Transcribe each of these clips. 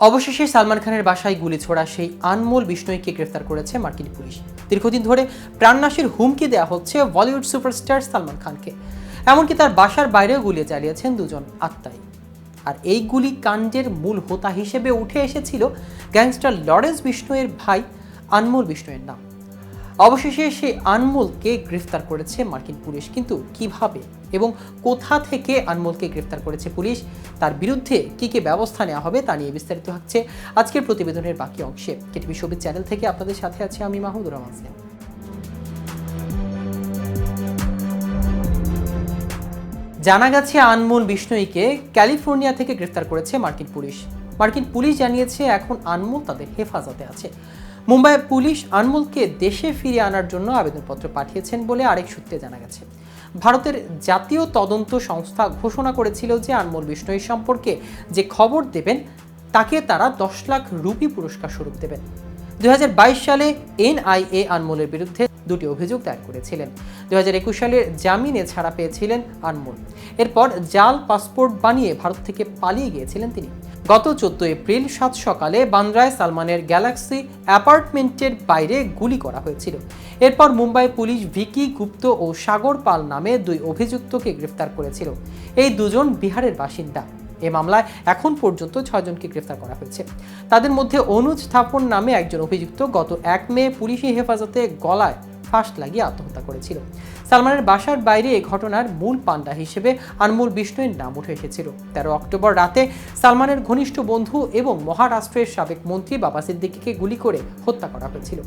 অবশেষে সালমান খানের বাসায় গুলি ছোড়া সেই আনমোল বিষ্ণুইকে গ্রেফতার করেছে মার্কিন পুলিশ। দীর্ঘদিন ধরে প্রাণনাশের হুমকি দেওয়া হচ্ছে বলিউড সুপারস্টার সালমান খানকে। এমনকি তার বাসার বাইরেও গুলি চালিয়েছেন দুজন আত্মাই। আর এই গুলি কাণ্ডের মূল হোতা হিসেবে উঠে এসেছিল গ্যাংস্টার লরেন্স বিষ্ণুয়ের ভাই আনমোল বিষ্ণুয়ের নাম। অবশেষে সেই আনমোলকে গ্রেফতার করেছে মার্কিন পুলিশ। কিন্তু কীভাবে এবং কোথা থেকে আনমোলকে গ্রেফতার করেছে পুলিশ, তার বিরুদ্ধে কী কী ব্যবস্থা নেওয়া হবে তা নিয়ে বিস্তারিত হচ্ছে আজকের প্রতিবেদনের বাকি অংশে। কেটিভি ছবির চ্যানেল থেকে আপনাদের সাথে আছে আমি মাহমুদুর রহমান সিং জানা গেছে আনমোল বিষ্ণুইকে ক্যালিফোর্নিয়া থেকে গ্রেফতার করেছে মার্কিন পুলিশ। মার্কিন পুলিশ জানিয়েছে এখন আনমোল তাদের হেফাজতে আছে। মুম্বাইয়ের পুলিশ আনমোলকে দেশে ফিরিয়ে আনার জন্য আবেদনপত্র পাঠিয়েছেন বলে আরেক সূত্রে জানা গেছে। ভারতের জাতীয় তদন্ত সংস্থা ঘোষণা করেছিল যে আনমোল বিষ্ণুই সম্পর্কে যে খবর দেবেন, তাকে তারা দশ লাখ রুপি পুরস্কার স্বরূপ দেবেন। দুই হাজার বাইশ সালে এনআইএ আনমোলের বিরুদ্ধে দুটি অভিযোগ দায়ের করেছিলেন। দু সালের জামিনে ছাড়া পেয়েছিলেন আনমোল। এরপর জাল, পাসপোর্ট বানিয়ে ভারত থেকে পালিয়ে গিয়েছিলেন তিনি। গত চোদ্দ এপ্রিল সাত সকালে বান্দ্রায় সালমানের গ্যালাক্সি অ্যাপার্টমেন্টের বাইরে গুলি করা হয়েছিল। এরপর মুম্বাই পুলিশ ভিকি গুপ্ত ও সাগর পাল নামে দুই অভিযুক্তকে গ্রেফতার করেছিল। এই দুজন বিহারের বাসিন্দা। এ মামলায় এখন পর্যন্ত ছয়জনকে গ্রেফতার করা হয়েছে। তাদের মধ্যে অনুজ স্থাপন নামে একজন অভিযুক্ত গত এক মে পুলিশি হেফাজতে গলায় ফাঁস লাগিয়ে আত্মহত্যা করেছিল। সালমানের বাসার বাইরে এই ঘটনার মূল পান্ডা হিসেবে আনমোল বিষ্ণুয়ের নাম উঠে এসেছিল। তেরো অক্টোবর রাতে সালমানের ঘনিষ্ঠ বন্ধু এবং মহারাষ্ট্রের সাবেক মন্ত্রী বাবা সিদ্দিকিকে গুলি করে হত্যা করা হয়েছিল।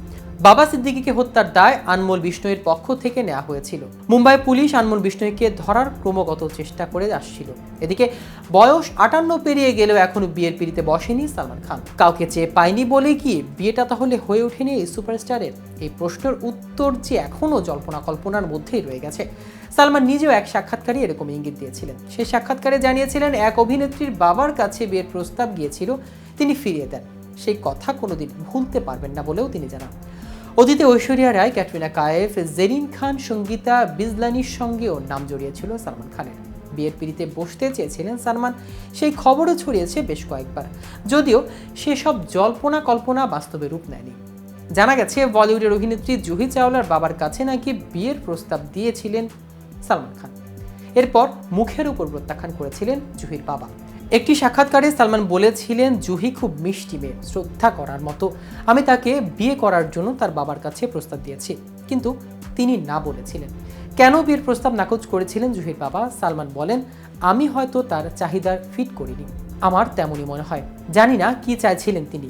বাবা সিদ্দিকিকে হত্যার দায় আনমোল বিষ্ণুয়ের পক্ষ থেকে নেওয়া হয়েছিল। মুম্বাই পুলিশ আনমোল বিষ্ণুইকে ধরার ক্রমাগত চেষ্টা করে আসছিল। এদিকে বয়স আটান্ন পেরিয়ে গেলেও এখনও বিয়ের পিড়িতে বসেনি সালমান খান। কাউকে চেয়ে পায়নি বলে কি বিয়েটা তাহলে হয়ে ওঠেনি এই সুপারস্টারের? এই প্রশ্নের উত্তর যে এখনও জল্পনা কল্পনার মধ্যেই রয়ে গেছে। সালমান নিজেও এক সাক্ষাৎকারে এরকম ইঙ্গিত দিয়েছিলেন। সেই সাক্ষাৎকারে জানিয়েছিলেন, এক অভিনেত্রীর বাবার কাছে বিয়ের প্রস্তাব গিয়েছিল, তিনি ফিরিয়ে দেন। সেই কথা কোনোদিন ভুলতে পারবেন না বলেও তিনি জানান। অতীতে ঐশ্বরিয়া রায়, ক্যাটরিনা কায়েফ, জেরিন খান, সঙ্গীতা বিজলানির সঙ্গেও নাম জড়িয়েছিল সালমান খানের। বিয়ের পিড়িতে বসতে চেয়েছিলেন সালমান, সেই খবরও ছড়িয়েছে বেশ কয়েকবার। যদিও সেসব জল্পনা কল্পনা বাস্তবে রূপ নেয়নি। জানা গেছে, বলিউডের অভিনেত্রী জুহি চাওলার বাবার কাছে নাকি বিয়ের প্রস্তাব দিয়েছিলেন সালমান খান। এরপর মুখের উপর প্রত্যাখ্যান করেছিলেন জুহির বাবা। একটি সাক্ষাৎকারে সালমান বলেছিলেন, জুহি খুব মিষ্টি মেয়ে, শ্রদ্ধা করার মতো। আমি তাকে বিয়ে করার জন্য তার বাবার কাছে প্রস্তাব দিয়েছি, কিন্তু তিনি না বলেছিলেন। কেন বিয়ের প্রস্তাব নাকচ করেছিলেন জুহির বাবা? সালমান বলেন, আমি হয়তো তার চাহিদার ফিট করিনি। আমার তেমনই মনে হয়। জানি না কি চাইছিলেন তিনি।